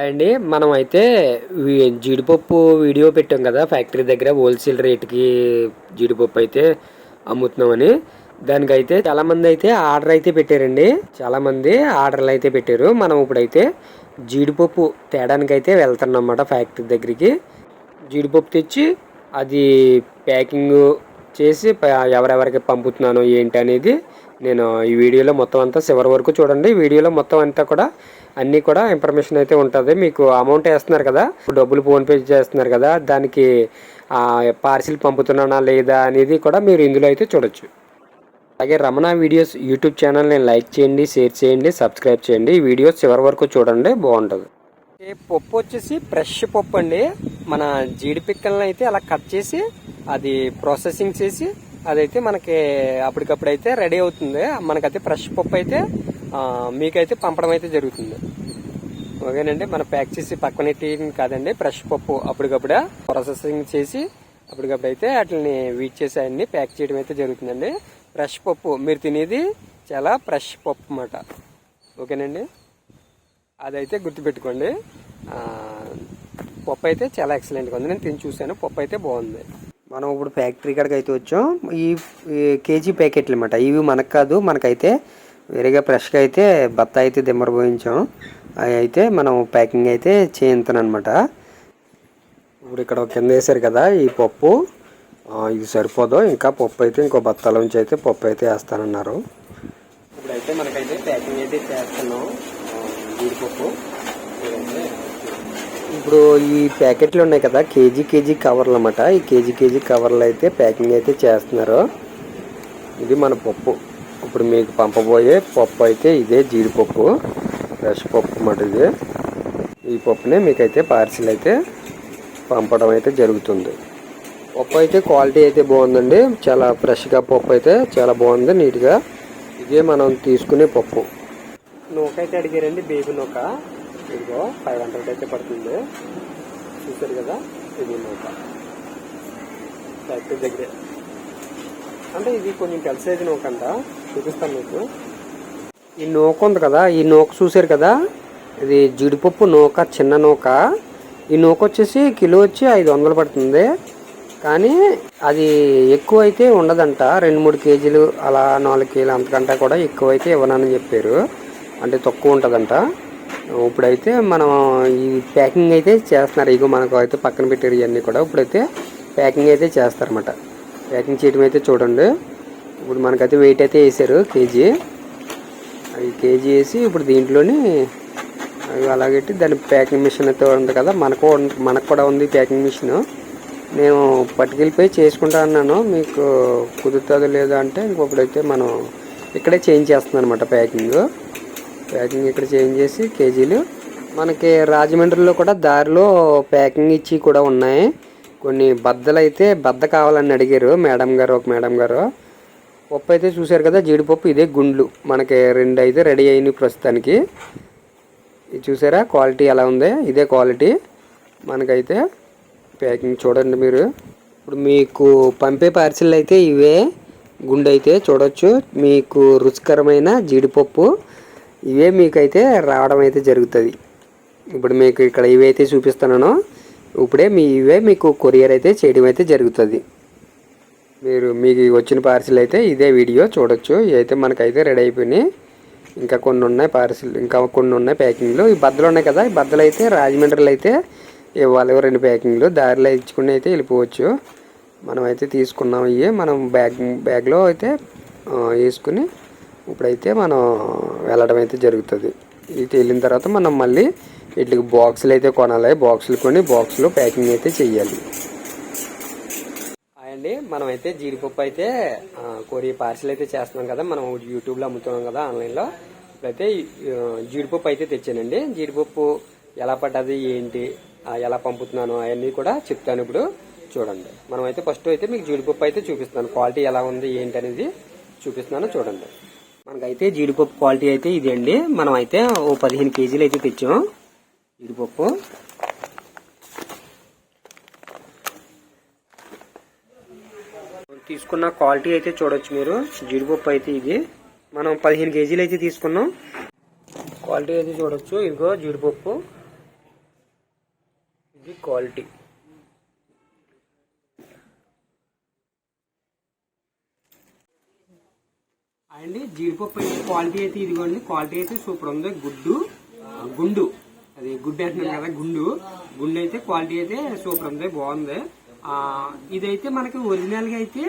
అండి మనం అయితే జీడిపప్పు వీడియో పెట్టాం కదా ఫ్యాక్టరీ దగ్గర హోల్సేల్ రేట్కి జీడిపప్పు అయితే అమ్ముతున్నామని. దానికైతే చాలామంది అయితే ఆర్డర్ అయితే పెట్టారండి. చాలామంది ఆర్డర్లు అయితే పెట్టారు. మనం ఇప్పుడైతే జీడిపప్పు తేడానికి అయితే వెళ్తున్నాం అన్నమాట ఫ్యాక్టరీ దగ్గరికి. జీడిపప్పు తెచ్చి అది ప్యాకింగ్ చేసి ఎవరెవరికి పంపుతున్నాను ఏంటి అనేది నేను ఈ వీడియోలో మొత్తం అంతా చివరి వరకు చూడండి. వీడియోలో మొత్తం అంతా కూడా అన్నీ కూడా ఇన్ఫర్మేషన్ అయితే ఉంటుంది. మీకు అమౌంట్ వేస్తున్నారు కదా? డబ్బులు ఫోన్పే చేస్తున్నారు కదా? దానికి పార్సిల్ పంపుతున్నానా లేదా అనేది కూడా మీరు ఇందులో అయితే చూడొచ్చు. అలాగే రమణ వీడియోస్ యూట్యూబ్ ఛానల్ని లైక్ చేయండి షేర్ చేయండి సబ్స్క్రైబ్ చేయండి. ఈ వీడియోస్ చివరి వరకు చూడండి బాగుంటుంది. ఈ పప్పు వచ్చేసి ఫ్రెష్ పప్పు అండి. మన జీడిపిక్కలను అయితే అలా కట్ చేసి అది ప్రాసెసింగ్ చేసి అదైతే మనకి అప్పటికప్పుడు అయితే రెడీ అవుతుంది. మనకైతే ఫ్రెష్ పప్పు అయితే మీకైతే పంపడం అయితే జరుగుతుంది. ఓకేనండి? మనం ప్యాక్ చేసి పక్కనెట్టి కాదండి ఫ్రెష్ పప్పు అప్పటికప్పుడు ప్రాసెసింగ్ చేసి అప్పటికప్పుడు అయితే వాటిని వీట్ చేసి అన్ని ప్యాక్ చేయడం అయితే జరుగుతుందండి. ఫ్రెష్ పప్పు మీరు తినేది చాలా ఫ్రెష్ పప్పు అన్నమాట. ఓకేనండి? అదైతే గుర్తుపెట్టుకోండి. పప్పు అయితే చాలా ఎక్సలెంట్గా ఉంది. నేను తిని చూశాను. పప్పు అయితే బాగుంది. మనం ఇప్పుడు ఫ్యాక్టరీ కాడికి అయితే వచ్చాం. ఈ కేజీ ప్యాకెట్లు అనమాట ఇవి మనకు కాదు మనకైతే వేరేగా ఫ్రెష్గా అయితే బత్తా అయితే దిమ్మర పోయించాం. అవి అయితే మనం ప్యాకింగ్ అయితే చేయించాను ఇప్పుడు ఇక్కడ కింద వేసారు కదా ఈ పప్పు. ఇది సరిపోదు. ఇంకా పప్పు అయితే ఇంకో బత్తాలోంచి అయితే పప్పు అయితే వేస్తానన్నారు. ఇప్పుడైతే మనకైతే ప్యాకింగ్ అయితే చేస్తున్నాం. జీడిపప్పు. ఇప్పుడు ఈ ప్యాకెట్లు ఉన్నాయి కదా కేజీ కేజీ కవర్లు అన్నమాట. ఈ కేజీ కేజీ కవర్లు అయితే ప్యాకింగ్ అయితే చేస్తున్నారు. ఇది మన పప్పు. ఇప్పుడు మీకు పంపబోయే పప్పు అయితే ఇదే జీడిపప్పు ఫ్రెష్ పప్పు అన్నమాట ఇది. ఈ పప్పునే మీకైతే పార్సిల్ అయితే పంపడం అయితే జరుగుతుంది. పప్పు అయితే క్వాలిటీ అయితే బాగుందండి. చాలా ఫ్రెష్గా పప్పు అయితే చాలా బాగుంది నీట్గా. ఇదే మనం తీసుకునే పప్పు. నూక అయితే అడిగారండి బేబీ నూక. ఇదిగో ఫైవ్ హండ్రెడ్ అయితే పడుతుంది. చూసారు కదా ఇది నూక. ఫ్యాక్టరీ దగ్గరే. అంటే ఇది కొంచెం కలిసేది నూక చూపిస్తాను మీకు. ఈ నూక ఉంది కదా ఈ నూక చూసారు కదా? ఇది జీడిపప్పు నూక చిన్న నూక. ఈ నూక వచ్చేసి కిలో వచ్చి ఐదు వందలు పడుతుంది. కానీ అది ఎక్కువ అయితే ఉండదంట. రెండు మూడు కేజీలు అలా నాలుగు కేజీలు అంతకంటే కూడా ఎక్కువ అయితే ఇవ్వనని చెప్పారు. అంటే తక్కువ ఉంటుందంట. ఇప్పుడైతే మనం ఈ ప్యాకింగ్ అయితే చేస్తున్నారు. ఇగో మనకు అయితే పక్కన పెట్టారు ఇవన్నీ కూడా. ఇప్పుడైతే ప్యాకింగ్ అయితే చేస్తారన్నమాట. ప్యాకింగ్ చేయడం అయితే చూడండి. ఇప్పుడు మనకైతే వెయిట్ అయితే వేసారు కేజీ. అవి కేజీ వేసి ఇప్పుడు దీంట్లోని అవి అలాగెట్టి దాని ప్యాకింగ్ మిషన్ అయితే ఉంది కదా మనకు మనకు కూడా ఉంది ప్యాకింగ్ మిషన్. నేను పట్టుకెళ్ళిపోయి చేసుకుంటా అన్నాను మీకు కుదురుతుందో లేదో అంటే ఇంకొకడైతే మనం ఇక్కడే చేంజ్ చేస్తున్నాను అనమాట ప్యాకింగ్. ప్యాకింగ్ ఇక్కడ చేంజ్ చేసి కేజీలు. మనకి రాజమండ్రిలో కూడా దారిలో ప్యాకింగ్ ఇచ్చి కూడా ఉన్నాయి. కొన్ని బద్దలు అయితే బద్ద కావాలని అడిగారు మేడం గారు ఒక మేడం గారు. పప్పు అయితే చూశారు కదా జీడిపప్పు ఇదే గుండ్లు. మనకి రెండు అయితే రెడీ అయినాయి ప్రస్తుతానికి. ఇది చూసారా? క్వాలిటీ ఎలా ఉంది? ఇదే క్వాలిటీ. మనకైతే ప్యాకింగ్ చూడండి మీరు. ఇప్పుడు మీకు పంపే పార్సిల్ అయితే ఇవే. గుండె అయితే చూడొచ్చు. మీకు రుచికరమైన జీడిపప్పు ఇవే మీకైతే రావడం అయితే జరుగుతుంది. ఇప్పుడు మీకు ఇక్కడ ఇవైతే చూపిస్తున్నాను. ఇప్పుడే మీ ఇవే మీకు కొరియర్ అయితే చేయడం అయితే జరుగుతుంది. మీరు మీకు వచ్చిన పార్సిల్ అయితే ఇదే వీడియో చూడొచ్చు. అయితే మనకైతే రెడీ అయిపోయినాయి. ఇంకా కొన్ని ఉన్నాయి పార్సిల్ ఇంకా కొన్ని ఉన్నాయి ప్యాకింగ్లు ఈ బద్దలు ఉన్నాయి కదా ఈ బద్దలు అయితే రాజమండ్రిలో అయితే ఇవ్వాలి. రెండు ప్యాకింగ్లు దారిలో ఇచ్చుకుని అయితే వెళ్ళిపోవచ్చు. మనం అయితే తీసుకున్నాం ఇవి మనం బ్యాగ్ బ్యాగ్లో అయితే వేసుకుని ఇప్పుడైతే మనం వెళ్ళడం అయితే జరుగుతుంది. ఇది వెళ్ళిన తర్వాత మనం మళ్ళీ వీటికి బాక్సులు అయితే కొనాలి. బాక్సులు కొని బాక్స్లో ప్యాకింగ్ అయితే చేయాలి అండి మనం అయితే జీడిపప్పు అయితే కోరి కొరియర్ పార్సిల్ అయితే చేస్తున్నాం కదా. మనం యూట్యూబ్లో అమ్ముతున్నాం కదా ఆన్లైన్లో. ఇప్పుడైతే జీడిపప్పు అయితే తెచ్చానండి. జీడిపప్పు ఎలా పడ్డది ఏంటి ఎలా పంపుతున్నాను అవన్నీ కూడా చెప్తాను ఇప్పుడు. చూడండి. మనం అయితే ఫస్ట్ అయితే మీకు జీడిపప్పు అయితే చూపిస్తున్నాను. క్వాలిటీ ఎలా ఉంది ఏంటి అనేది చూపిస్తున్నాను చూడండి. మనకైతే జీడిపప్పు క్వాలిటీ అయితే ఇదే అండి. మనం అయితే ఓ పదిహేను కేజీలు అయితే తెచ్చాం జీడిపప్పు. తీసుకున్న క్వాలిటీ అయితే చూడొచ్చు మీరు. జీడిపప్పు అయితే ఇది. మనం పదిహేను కేజీలు అయితే తీసుకున్నాం. క్వాలిటీ అయితే చూడొచ్చు. ఇదిగో జీడిపప్పు. ఇది క్వాలిటీ. అండి జీడిపప్పు అయితే క్వాలిటీ అయితే ఇదిగోండి. క్వాలిటీ అయితే సూపర్ ఉంది. గుడ్డు. గుండు. అది గుడ్డు అంటున్నాం కదా గుండు. గుండు అయితే క్వాలిటీ అయితే సూపర్ ఉంది. బాగుంది. ఇదైతే మనకి ఒరిజినల్గా అయితే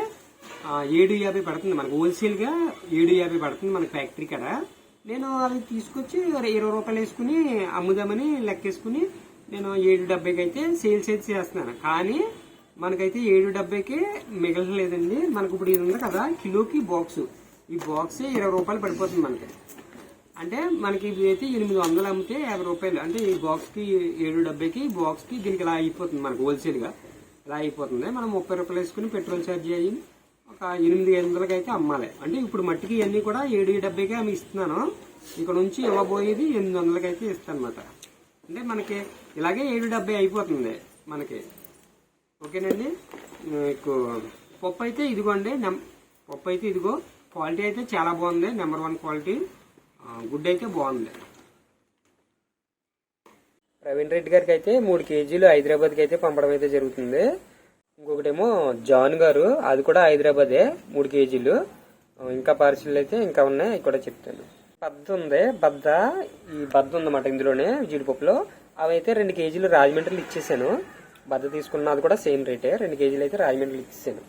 ఏడు యాభై పడుతుంది మనకి. హోల్సేల్గా ఏడు యాభై పడుతుంది మనకి ఫ్యాక్టరీ కదా నేను అది తీసుకొచ్చి ఇరవై రూపాయలు వేసుకుని అమ్ముదామని లెక్కేసుకుని నేను ఏడు డెబ్బైకి అయితే సేల్స్ అయితే చేస్తున్నాను. కానీ మనకైతే ఏడు డెబ్బైకి మిగలలేదండి మనకు ఇప్పుడు ఇది ఉంది కదా కిలోకి బాక్స్. ఈ బాక్స్ ఇరవై రూపాయలు పడిపోతుంది మనకి. అంటే మనకి ఇది అయితే ఎనిమిది వందలు అమ్మితే యాభై రూపాయలు. అంటే ఈ బాక్స్కి ఏడు డెబ్బైకి ఈ బాక్స్ దీనికి ఇలా అయిపోతుంది మనకు హోల్సేల్గా. ఇలా అయిపోతుంది మనం ముప్పై రూపాయలు వేసుకుని పెట్రోల్ ఛార్జ్ అయ్యి ఒక ఎనిమిది వందలకి అయితే అమ్మాలి. అంటే ఇప్పుడు మట్టికి ఇవన్నీ కూడా ఏడు డెబ్బైకి ఆమె ఇస్తున్నాను. ఇక్కడ నుంచి ఇవ్వబోయేది ఎనిమిది వందలకి అయితే ఇస్తాను అంటే మనకి ఇలాగే ఏడు డెబ్బై అయిపోతుంది మనకి. ఓకేనండి? మీకు పప్పు అయితే ఇదిగోండి. పప్పు అయితే ఇదిగో. క్వాలిటీ అయితే చాలా బాగుంది. Number one quality. గుడ్ అయితే బాగుంది. ప్రవీణ్ రెడ్డి గారికి అయితే మూడు కేజీలు హైదరాబాద్కి అయితే పంపడం అయితే జరుగుతుంది. ఇంకొకటేమో జాన్ గారు అది కూడా హైదరాబాదే మూడు కేజీలు. ఇంకా పార్సిల్ అయితే ఇంకా ఉన్నాయి కూడా చెప్తాను. బద్ద ఉంది బద్ద ఈ బద్ద ఉందన్నమాట ఇందులోనే జీడిపప్పులో. అవైతే రెండు కేజీలు రాజమండ్రిలో ఇచ్చేసాను. బద్ద తీసుకున్నది కూడా సేమ్ రేటే రెండు కేజీలు అయితే రాజమండ్రిలో ఇచ్చేసాను.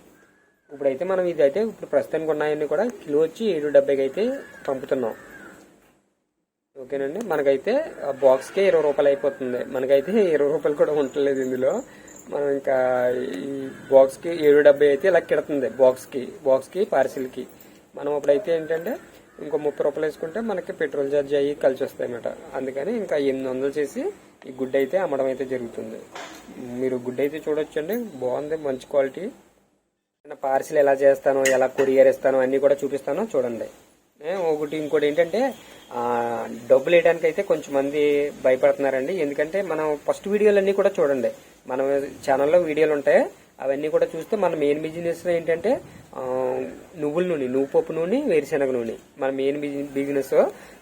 ఇప్పుడైతే మనం ఇది అయితే ఇప్పుడు ప్రస్తుతానికి ఉన్నాయన్నీ కూడా కిలో వచ్చి ఏడు డెబ్బైకి అయితే పంపుతున్నాం. ఓకేనండి. మనకైతే ఆ బాక్స్కే ఇరవై రూపాయలు అయిపోతుంది. మనకైతే ఇరవై రూపాయలు కూడా ఉండలేదు ఇందులో. మనం ఇంకా ఈ బాక్స్కి ఏడు డెబ్బై అయితే ఇలా కిడుతుంది బాక్స్కి బాక్స్కి పార్సిల్కి. మనం అప్పుడైతే ఏంటంటే ఇంకో ముప్పై రూపాయలు వేసుకుంటే మనకి పెట్రోల్ ఛార్జ్ అయ్యి కలిసి వస్తాయి అన్నమాట అందుకని ఇంకా ఎనిమిది వందలు చేసి ఈ గుడ్ అయితే అమ్మడం అయితే జరుగుతుంది. మీరు గుడ్ అయితే చూడొచ్చండి. బాగుంది మంచి క్వాలిటీ. పార్సిల్ ఎలా చేస్తానో ఎలా కొరియర్ ఇస్తాను అన్నీ కూడా చూపిస్తానో. చూడండి. ఒకటి ఇంకోటి ఏంటంటే డబ్బులు వేయడానికి అయితే కొంచెం మంది భయపడుతున్నారండి. ఎందుకంటే మనం ఫస్ట్ వీడియోలన్నీ కూడా చూడండి. మన ఛానల్లో వీడియోలు ఉంటాయి. అవన్నీ కూడా చూస్తే మన మెయిన్ బిజినెస్ ఏంటంటే నువ్వుల నూనె నువ్వు పప్పు నూనె వేరుశనగ నూనె. మన మెయిన్ బిజినెస్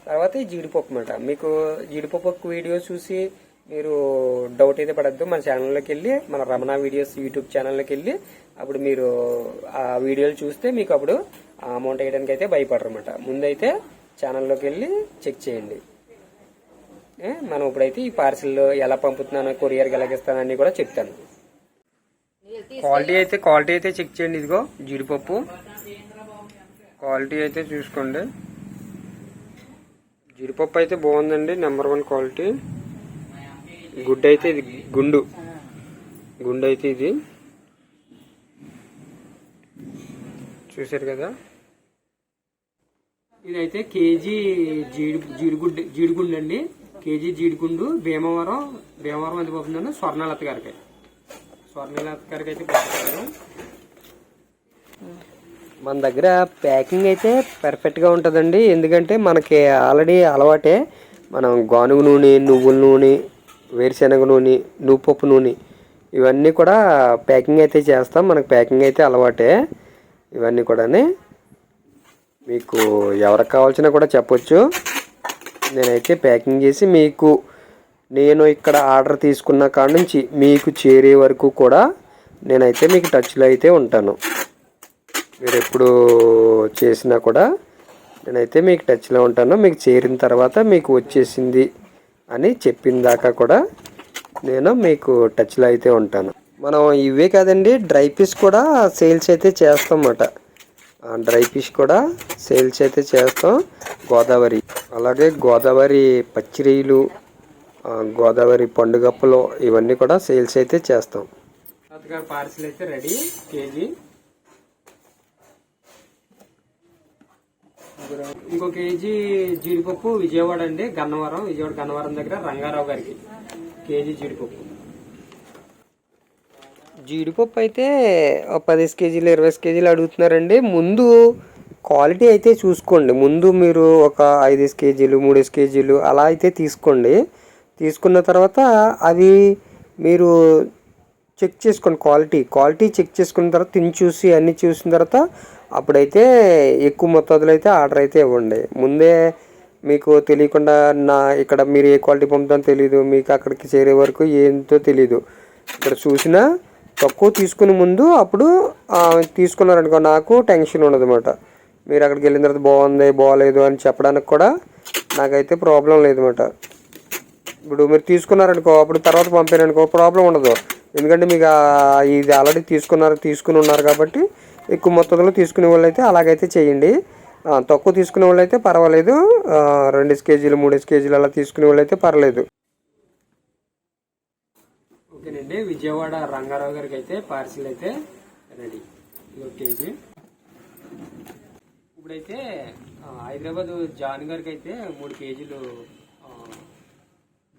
తర్వాత ఈ జీడిపప్పు అనమాట మీకు జీడిపప్పు వీడియో చూసి మీరు డౌట్ అయితే పడద్దు. మన ఛానల్లోకి వెళ్ళి మన రమణ వీడియోస్ యూట్యూబ్ ఛానల్లోకి వెళ్ళి అప్పుడు మీరు ఆ వీడియోలు చూస్తే మీకు అప్పుడు అమౌంట్ వేయడానికి అయితే భయపడరు అనమాట ముందైతే ఛానల్లోకి వెళ్ళి చెక్ చేయండి. మనం ఇప్పుడైతే ఈ పార్సిల్లో ఎలా పంపుతున్నాను కొరియర్కి ఎలాగిస్తాను అన్ని కూడా చెప్తాను. క్వాలిటీ అయితే క్వాలిటీ అయితే చెక్ చేయండి ఇదిగో జీడిపప్పు. క్వాలిటీ అయితే చూసుకోండి. జీడిపప్పు అయితే బాగుందండి నెంబర్ వన్ క్వాలిటీ గుడ్ అయితే ఇది గుండు. గుండు అయితే ఇది. చూశారు కదా? ఇదైతే కేజీ జీడి జీడిగుడ్డు జీడిగుండు అండి. కేజీ జీడిగుండు భీమవరం భీమవరం అది పోతుందండి? స్వర్ణలత గారికి. స్వర్ణలత గారికి అయితే పంపుతాను మన దగ్గర ప్యాకింగ్ అయితే పర్ఫెక్ట్గా ఉంటుందండి. ఎందుకంటే మనకి ఆల్రెడీ అలవాటే మనం గానుగు నూనె నువ్వుల నూనె వేరుశనగ నూనె నువ్వుపప్పు నూనె ఇవన్నీ కూడా ప్యాకింగ్ అయితే చేస్తాం. మనకు ప్యాకింగ్ అయితే అలవాటే ఇవన్నీ కూడా మీకు ఎవరికి కావాల్సినా కూడా చెప్పొచ్చు. నేనైతే ప్యాకింగ్ చేసి మీకు నేను ఇక్కడ ఆర్డర్ తీసుకున్న కాడ నుంచి మీకు చేరే వరకు కూడా నేనైతే మీకు టచ్లో అయితే ఉంటాను. మీరు ఎప్పుడు చేసినా కూడా నేనైతే మీకు టచ్లో ఉంటాను. మీకు చేరిన తర్వాత మీకు వచ్చేసింది అని చెప్పిన దాకా కూడా నేను మీకు టచ్లో అయితే ఉంటాను. మనం ఇవే కాదండి డ్రై పీస్ కూడా సేల్స్ అయితే చేస్తామన్నమాట. డ్రై ఫిష్ కూడా సేల్స్ అయితే చేస్తాం. గోదావరి అలాగే గోదావరి పచ్చిరీలు గోదావరి పండుగప్పలు ఇవన్నీ కూడా సేల్స్ అయితే చేస్తాం. పార్సిల్ అయితే రెడీ కేజీ. ఇంకో కేజీ జీడిపప్పు విజయవాడ అండి గన్నవరం విజయవాడ గన్నవరం దగ్గర రంగారావు గారికి. కేజీ జీడిపప్పు. జీడిపప్పు అయితే ఒక పదిహేను కేజీలు ఇరవై కేజీలు అడుగుతున్నారండి. ముందు క్వాలిటీ అయితే చూసుకోండి. ముందు మీరు ఒక ఐదేసి కేజీలు మూడేసి కేజీలు అలా అయితే తీసుకోండి. తీసుకున్న తర్వాత అవి మీరు చెక్ చేసుకోండి క్వాలిటీ. క్వాలిటీ చెక్ చేసుకున్న తర్వాత తిని చూసి అన్నీ చూసిన తర్వాత అప్పుడైతే ఎక్కువ మొత్తాదులో అయితే ఆర్డర్ అయితే ఇవ్వండి. ముందే మీకు తెలియకుండా నా ఇక్కడ మీరు ఏ క్వాలిటీ పంపుతామో తెలియదు మీకు అక్కడికి చేరే వరకు ఏంటో తెలియదు ఇక్కడ చూసినా తక్కువ తీసుకునే ముందు అప్పుడు ఆ, తీసుకున్నారనుకో నాకు టెన్షన్ ఉండదు అనమాట మీరు అక్కడికి వెళ్ళిన తర్వాత బాగుంది బాగలేదు అని చెప్పడానికి కూడా నాకైతే ప్రాబ్లం లేదన్నమాట ఇప్పుడు మీరు తీసుకున్నారనుకో అప్పుడు తర్వాత పంపారనుకో ప్రాబ్లం ఉండదు. ఎందుకంటే మీకు ఇది ఆల్రెడీ తీసుకున్నారు తీసుకుని ఉన్నారు కాబట్టి ఎక్కువ మొత్తంలో తీసుకునే వాళ్ళు అయితే అలాగైతే చేయండి. తక్కువ తీసుకునే వాళ్ళు అయితే పర్వాలేదు. రెండు కేజీలు మూడు కేజీలు అలా తీసుకునే వాళ్ళు అయితే పర్లేదు. ఓకేనండి. విజయవాడ రంగారావు గారికి అయితే పార్సిల్ అయితే రెడీ. ఇది ఒక కేజీ ఇప్పుడైతే హైదరాబాద్ జాన్ గారికి అయితే మూడు కేజీలు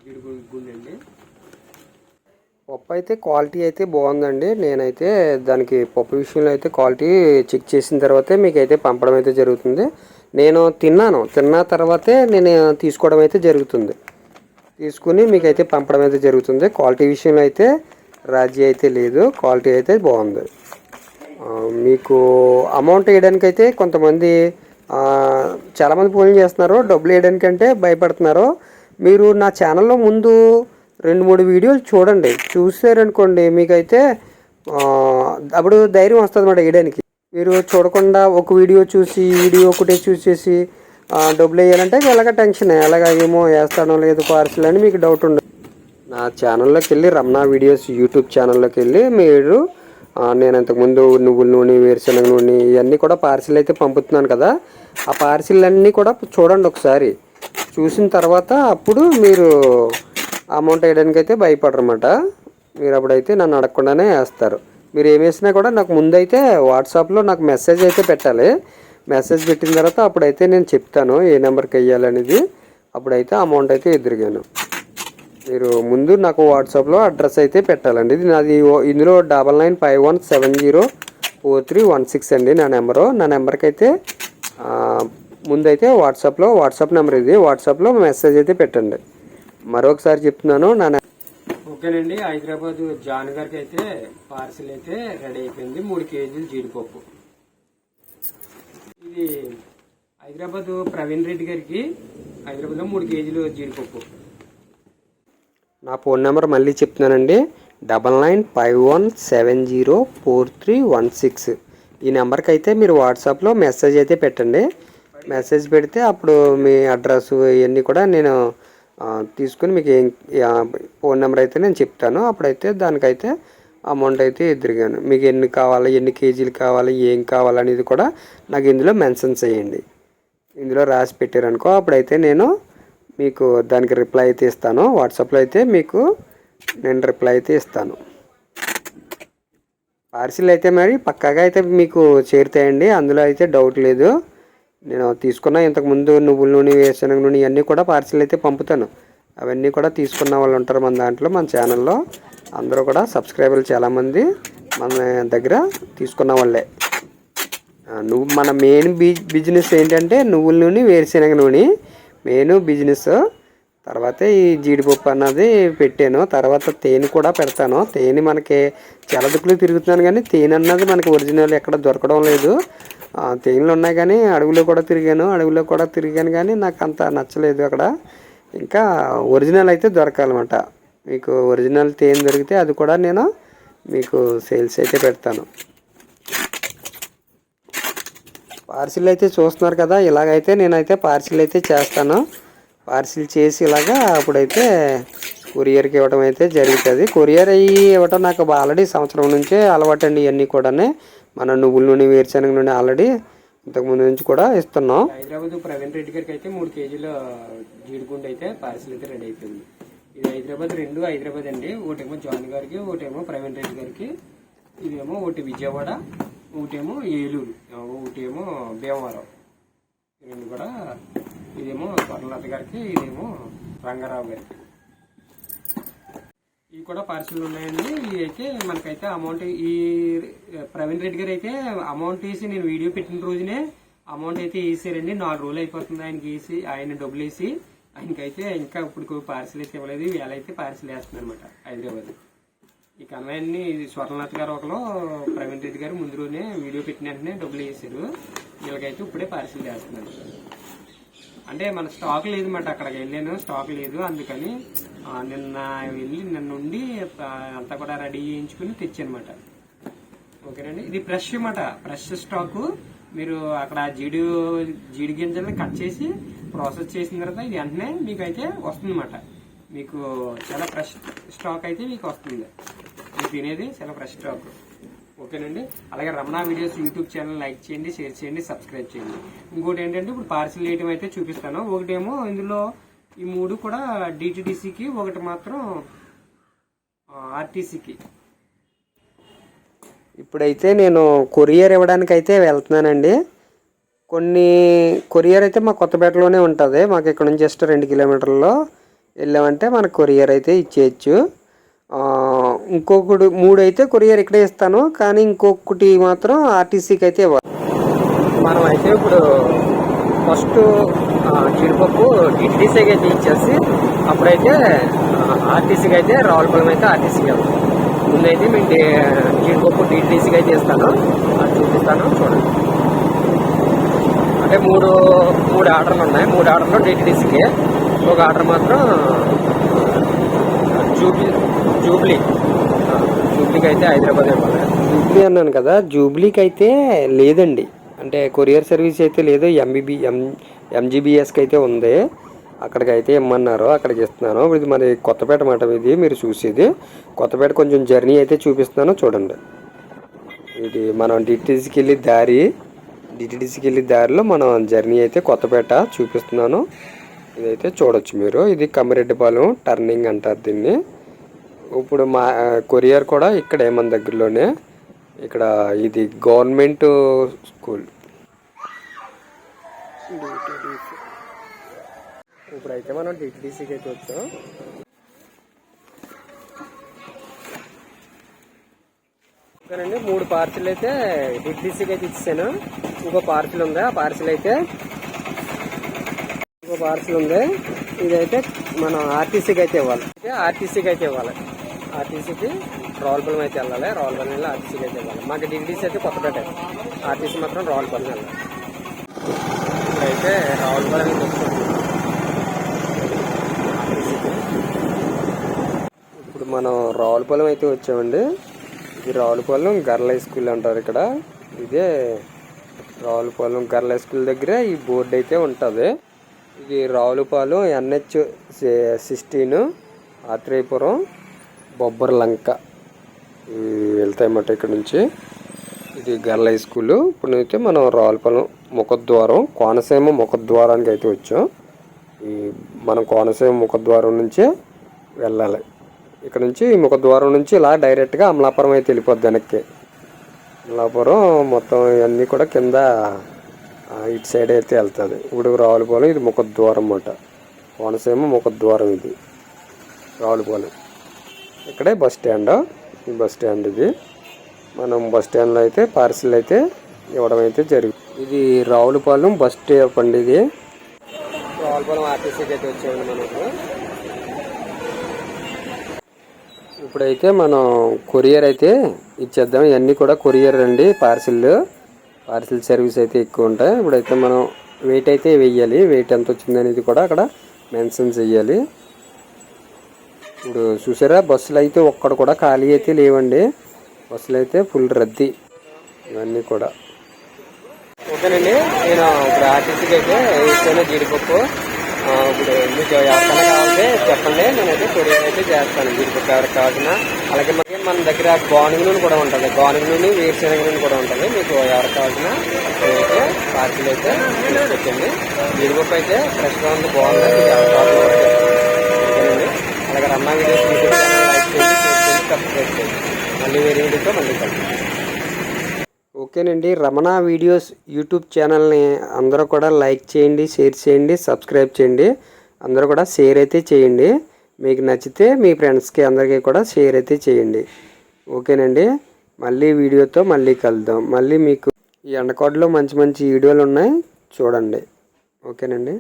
గిడుగు గుండండి పప్పు అయితే క్వాలిటీ అయితే బాగుందండి. నేనైతే దానికి పప్పు విషయంలో అయితే క్వాలిటీ చెక్ చేసిన తర్వాతే మీకు అయితే పంపడం అయితే జరుగుతుంది. నేను తిన్నాను. తిన్న తర్వాతే నేను తీసుకోవడం అయితే జరుగుతుంది. తీసుకుని మీకు అయితే పంపడం అయితే జరుగుతుంది. క్వాలిటీ విషయంలో అయితే రాజీ అయితే లేదు. క్వాలిటీ అయితే బాగుంది. మీకు అమౌంట్ వేయడానికి అయితే కొంతమంది చాలామంది ఫోన్ చేస్తున్నారు. డబ్బులు వేయడానికి అంటే భయపడుతున్నారు. మీరు నా ఛానల్లో ముందు రెండు మూడు వీడియోలు చూడండి. చూసారనుకోండి మీకైతే అప్పుడు ధైర్యం వస్తుంది అన్నమాట వేయడానికి. మీరు చూడకుండా ఒక వీడియో చూసి వీడియో ఒకటే చూసేసి డబ్బులు వేయాలంటే ఎలాగ టెన్షన్ ఎలాగ ఏమో వేస్తానో లేదు పార్సిల్ అని మీకు డౌట్ ఉండదు నా ఛానల్లోకి వెళ్ళి రమణ వీడియోస్ యూట్యూబ్ ఛానల్లోకి వెళ్ళి మీరు నేను ఇంతకుముందు నువ్వుల నూనె వేరుశనగ నూనె ఇవన్నీ కూడా పార్సిల్ అయితే పంపుతున్నాను కదా. ఆ పార్సిల్ అన్నీ కూడా చూడండి ఒకసారి. చూసిన తర్వాత అప్పుడు మీరు అమౌంట్ వేయడానికి అయితే భయపడరమాట మీరు అప్పుడైతే నన్ను అడగకుండానే వేస్తారు. మీరు ఏమేసినా కూడా నాకు ముందైతే వాట్సాప్లో నాకు మెసేజ్ అయితే పెట్టాలి. మెసేజ్ పెట్టిన తర్వాత అప్పుడైతే నేను చెప్తాను ఏ నెంబర్కి వెయ్యాలనేది. అప్పుడైతే అమౌంట్ అయితే ఎదురుగాను. మీరు ముందు నాకు వాట్సాప్లో అడ్రస్ అయితే పెట్టాలండి. ఇది నాది ఇందులో double nine five one seven zero four three one six అండి నా నెంబరు. నా నెంబర్కి అయితే ముందైతే వాట్సాప్లో వాట్సాప్ నెంబర్ ఇది. వాట్సాప్లో మెసేజ్ అయితే పెట్టండి. మరొకసారి చెప్తున్నాను నా ఓకేనండి. హైదరాబాద్ జాన్ గారికి అయితే పార్సిల్ అయితే రెడీ అయిపోయింది. మూడు కేజీలు జీడిపప్పు. ఇది హైదరాబాద్ ప్రవీణ్ రెడ్డి గారికి హైదరాబాద్లో మూడు కేజీలు జీడిపప్పు. నా ఫోన్ నెంబర్ మళ్ళీ చెప్తున్నానండి. Double nine five one seven zero four three one six. ఈ నెంబర్కి అయితే మీరు వాట్సాప్లో మెసేజ్ అయితే పెట్టండి. మెసేజ్ పెడితే అప్పుడు మీ అడ్రస్ ఇవన్నీ కూడా నేను తీసుకుని మీకు ఏం ఫోన్ నెంబర్ అయితే నేను చెప్తాను. అప్పుడైతే దానికైతే అమౌంట్ అయితే ఎదురుగాను మీకు ఎన్ని కావాలి ఎన్ని కేజీలు కావాలి ఏం కావాలనేది కూడా నాకు ఇందులో మెన్షన్ చేయండి. ఇందులో రాసి పెట్టారనుకో అప్పుడైతే నేను మీకు దానికి రిప్లై అయితే ఇస్తాను. వాట్సాప్లో అయితే మీకు నేను రిప్లై అయితే ఇస్తాను. పార్సిల్ అయితే మరి పక్కాగా అయితే మీకు చేరుతాయండి. అందులో అయితే డౌట్ లేదు. నేను తీసుకున్న ఇంతకుముందు నువ్వుల నూనె వేరుశనగ నూనె ఇవన్నీ కూడా పార్సిల్ అయితే పంపుతాను. అవన్నీ కూడా తీసుకున్న వాళ్ళు ఉంటారు మన దాంట్లో మన ఛానల్లో. అందరూ కూడా సబ్స్క్రైబర్లు చాలామంది మన దగ్గర తీసుకున్న వాళ్ళే. నువ్వు మన మెయిన్ బిజినెస్ ఏంటంటే నువ్వుల నూనె వేరుశనగ నూనె. మెయిన్ బిజినెస్ తర్వాత ఈ జీడిపప్పు అన్నది పెట్టాను. తర్వాత తేనె కూడా పెడతాను. తేనె మనకి చాలా దిక్కులు తిరుగుతున్నాను కానీ తేనె అన్నది మనకి ఒరిజినల్ ఎక్కడ దొరకడం లేదు. తేనెలు ఉన్నాయి కానీ అడవిలో కూడా తిరిగాను. అడవిలో కూడా తిరిగాను కానీ నాకు అంత నచ్చలేదు అక్కడ. ఇంకా ఒరిజినల్ అయితే దొరకాలన్నమాట. మీకు ఒరిజినల్ తేనె దొరికితే అది కూడా నేను మీకు సేల్స్ అయితే పెడతాను. పార్సిల్ అయితే చూస్తున్నారు కదా ఇలాగైతే నేనైతే పార్సిల్ అయితే చేస్తాను. పార్సిల్ చేసి ఇలాగా అప్పుడైతే కొరియర్కి ఇవ్వడం అయితే జరుగుతుంది. కొరియర్ అయ్యి ఇవ్వటం నాకు ఆల్రెడీ సంవత్సరం నుంచే అలవాటు అండి ఇవన్నీ కూడా మన నువ్వుల నుండి వేరుశనగ నుండి ఆల్రెడీ ఇంతకుముందు నుంచి కూడా ఇస్తున్నాం. హైదరాబాద్ ప్రవీణ్ రెడ్డి గారికి అయితే మూడు కేజీల జీడిగుండు అయితే పార్సిల్ అయితే రెడీ అయిపోయింది. ఇది హైదరాబాద్ రెండు హైదరాబాద్ అండి. ఒకటేమో జాన్ గారికి ఒకటేమో ప్రవీణ్ రెడ్డి గారికి ఇదేమో ఒకటి విజయవాడ ఒకటేమో ఏలూరు ఒకటేమో భీమవరం. రెండు కూడా ఇదేమో స్వర్ణలత గారికి ఇదేమో రంగారావు గారికి. ఇవి కూడా పార్సల్ ఉన్నాయండి. ఇవి అయితే మనకైతే అమౌంట్ ఈ ప్రవీణ్ రెడ్డి గారు అయితే అమౌంట్ వేసి నేను వీడియో పెట్టిన రోజునే అమౌంట్ అయితే వేసారండి. నాలుగు రోజులు అయిపోతుంది ఆయనకి వేసి ఆయన డబ్బులు వేసి. ఆయనకైతే ఇంకా ఇప్పుడు పార్సిల్ అయితే ఇవ్వలేదు. వేళ అయితే పార్సిల్ వేస్తుంది అనమాట హైదరాబాద్. ఈ కన్వైన్ని స్వర్ణనాథ్ గారు ఒకరు ప్రవీణ్ రెడ్డి గారు ముందు రోజునే వీడియో పెట్టిన వెంటనే డబ్బులు వేసారు. వీళ్ళకైతే ఇప్పుడే పార్సిల్ చేస్తున్నారు అంటే మన స్టాక్ లేదు అనమాట అక్కడికి వెళ్ళాను. స్టాక్ లేదు. అందుకని నిన్న వెళ్ళి నిన్న ఉండి అంతా కూడా రెడీ చేయించుకుని తెచ్చానమాట ఓకేనండి? ఇది ఫ్రెష్ అనమాట ఫ్రెష్ స్టాకు మీరు అక్కడ జీడి జీడి గింజల్ని కట్ చేసి ప్రాసెస్ చేసిన తర్వాత ఇది వెంటనే మీకు అయితే వస్తుందన్నమాట. మీకు చాలా ఫ్రెష్ స్టాక్ అయితే మీకు వస్తుంది. మీరు తినేది చాలా ఫ్రెష్ స్టాక్. ఓకేనండి? అలాగే Ramana videos YouTube channel like చేయండి షేర్ చేయండి సబ్స్క్రైబ్ చేయండి. ఇంకోటి ఏంటంటే ఇప్పుడు పార్సిల్ వేయటం అయితే చూపిస్తాను. ఒకటేమో ఇందులో ఈ మూడు కూడా డిటిడిసికి ఒకటి మాత్రం ఆర్టీసీకి ఇప్పుడైతే నేను కొరియర్ ఇవ్వడానికి అయితే వెళ్తున్నానండి. కొన్ని కొరియర్ అయితే మా కొత్తపేటలోనే ఉంటుంది. మాకు ఇక్కడ నుంచి జస్ట్ రెండు కిలోమీటర్లో వెళ్ళామంటే మనకు కొరియర్ అయితే ఇచ్చేయచ్చు. ఇంకొకటి మూడు అయితే కొరియర్ ఇక్కడే ఇస్తాను కానీ ఇంకొకటి మాత్రం ఆర్టీసీకి అయితే ఇవ్వాలి. మనం అయితే ఇప్పుడు ఫస్ట్ జీడిపప్పు టీటీసీకి అయితే ఇచ్చేసి అప్పుడైతే ఆర్టీసీకి అయితే రావులపాలెం అయితే ఆర్టీసీకి వెళ్తాం ముందైతే మేము జీడిపప్పు టీటీసీకి అయితే ఇస్తాను. అది చూపిస్తాను చూడండి. అంటే మూడు మూడు ఆర్డర్లు ఉన్నాయి. మూడు ఆర్డర్లు డిటీసీకి ఒక ఆర్డర్ మాత్రం జూబ్లీ జూబ్లీ. జూబ్లీకి అయితే హైదరాబాద్ ఇవ్వాలి. జూబ్లీ అన్నాను కదా జూబ్లీకి అయితే లేదండి. అంటే కొరియర్ సర్వీస్ అయితే లేదు ఎంబీబీ ఎం ఎంజీబీఎస్కి అయితే ఉంది. అక్కడికి అయితే ఇమ్మన్నారు అక్కడికి ఇస్తున్నాను ఇది మరి కొత్తపేట మాట ఇది మీరు చూసేది. కొత్తపేట కొంచెం జర్నీ అయితే చూపిస్తున్నాను చూడండి. ఇది మనం డిటీసీకి వెళ్ళి దారి. డిటిడిసికి వెళ్ళి దారిలో మనం జర్నీ అయితే కొత్తపేట చూపిస్తున్నాను. ఇదైతే చూడొచ్చు మీరు. ఇది కమ్మిరెడ్డిపాలెం టర్నింగ్ అంటారు దీన్ని. ఇప్పుడు మా కొరియర్ కూడా ఇక్కడే మన దగ్గరలోనే. ఇక్కడ ఇది గవర్నమెంట్ స్కూల్. ఇప్పుడైతే మనం డిటిడిసికి అయితే వచ్చాం. ఓకేనండి మూడు పార్సిల్ అయితే డిటీసీకి అయితే ఇచ్చాను ఇంకో పార్సిల్ ఉంది. ఆ పార్సిల్ అయితే ఇంకో పార్సిల్ ఉంది. ఇదైతే మనం ఆర్టీసీకి అయితే ఇవ్వాలి. అయితే ఆర్టీసీకి అయితే ఇవ్వాలి. ఆర్టీసీకి రావులపల్లి అయితే వెళ్ళాలి. రావులపల్లి వెళ్ళి ఆర్టీసీకి అయితే ఇవ్వాలి. మాకు డిటీసీ అయితే కొత్తపేట ఆర్టీసీ మాత్రం రావులపాలెం వెళ్ళాలి. ఇప్పుడైతే రావులపల్లి నుంచి వస్తుంది ఇప్పుడు మనం రావులపాలెం అయితే వచ్చామండి. ఇది రావులపాలెం గర్ల హై స్కూల్ అంటారు ఇక్కడ. ఇదే రావులపాలెం గర్ల హై స్కూల్ దగ్గర ఈ బోర్డు అయితే ఉంటుంది. ఇది రావులపాలెం ఎన్హెచ్ సిక్స్టీన్ ఆత్రేయపురం బొబ్బర్ లంక. వెళ్తాయన్నమాట ఇక్కడ నుంచి. ఇది గర్ల హై స్కూల్. ఇప్పుడు అయితే మనం రావులపాలెం ముఖద్వారం కోనసీమ ముఖద్వారానికి అయితే వచ్చాం. ఈ మనం కోనసీమ ముఖద్వారం నుంచే వెళ్ళాలి. ఇక్కడ నుంచి ఈ ముఖద్వారం నుంచి ఇలా డైరెక్ట్గా అమలాపురం అయితే వెళ్ళిపోద్ది వెనక్కి. అమలాపురం మొత్తం ఇవన్నీ కూడా కింద ఇటు సైడ్ అయితే వెళ్తుంది. ఇప్పుడు రావులపాలెం ఇది ముఖ ద్వారం అన్నమాట కోనసీమ ముఖ ద్వారం ఇది. రావులపాలెం. ఇక్కడే బస్ స్టాండ్. ఈ బస్ స్టాండ్ ఇది. మనం బస్ స్టాండ్లో అయితే పార్సిల్ అయితే ఇవ్వడం అయితే జరిగింది ఇది రావులపాలెం బస్ స్టాప్ అండి ఇది. రావులపాలెం ఆర్టీసీకి అయితే వచ్చామండి మనకు ఇప్పుడైతే మనం కొరియర్ అయితే ఇచ్చేద్దాం. ఇవన్నీ కూడా కొరియర్ అండి పార్సిల్. పార్సిల్ సర్వీస్ అయితే ఎక్కువ ఉంటాయి. ఇప్పుడైతే మనం వెయిట్ అయితే వెయ్యాలి. వెయిట్ ఎంత వచ్చింది అనేది కూడా అక్కడ మెన్షన్ చేయాలి ఇప్పుడు చూసారా బస్సులు అయితే ఒక్కడ కూడా ఖాళీ అయితే లేవండి. బస్సులు అయితే ఫుల్ రద్దీ. ఇవన్నీ కూడా. ఓకేనండి నేను ఇప్పుడు ఆర్టీసీకి అయితే ఇస్తాను జీడిపప్పు ఇప్పుడు మీకు ఎవరికైనా కావాలంటే చెప్పండి. నేనైతే కొరియర్ అయితే చేస్తాను. మీరు ఎవరికి కావాల్సిన అలాగే మనకి మన దగ్గర గానుగ నూనె కూడా ఉంటుంది. గానుగ నూనె వేరుశనగ నూనె కూడా ఉంటుంది. మీకు ఎవరికి కావాల్సిన అయితే పార్సిల్ అయితే తీసుకొచ్చండి జీడిపప్పు అయితే ఫ్రెష్గా ఉంది బాగుంది. మీకు ఎవరికి కావాలో అలాగే రమ్మ వీడియోస్ యూట్యూబ్ లైక్ చేయండి సబ్స్క్రైబ్ చేయండి మళ్ళీ వేరే వీడియోతో మళ్ళీ కలుద్దాం. ఓకేనండి. రమణ వీడియోస్ యూట్యూబ్ ఛానల్ని అందరూ కూడా లైక్ చేయండి షేర్ చేయండి సబ్స్క్రైబ్ చేయండి. అందరూ కూడా షేర్ అయితే చేయండి. మీకు నచ్చితే మీ ఫ్రెండ్స్కి అందరికీ కూడా షేర్ అయితే చేయండి. ఓకేనండి. మళ్ళీ వీడియోతో మళ్ళీ కలుద్దాం. మళ్ళీ మీకు ఈ ఎండకోటలో మంచి మంచి వీడియోలు ఉన్నాయి. చూడండి. ఓకేనండి.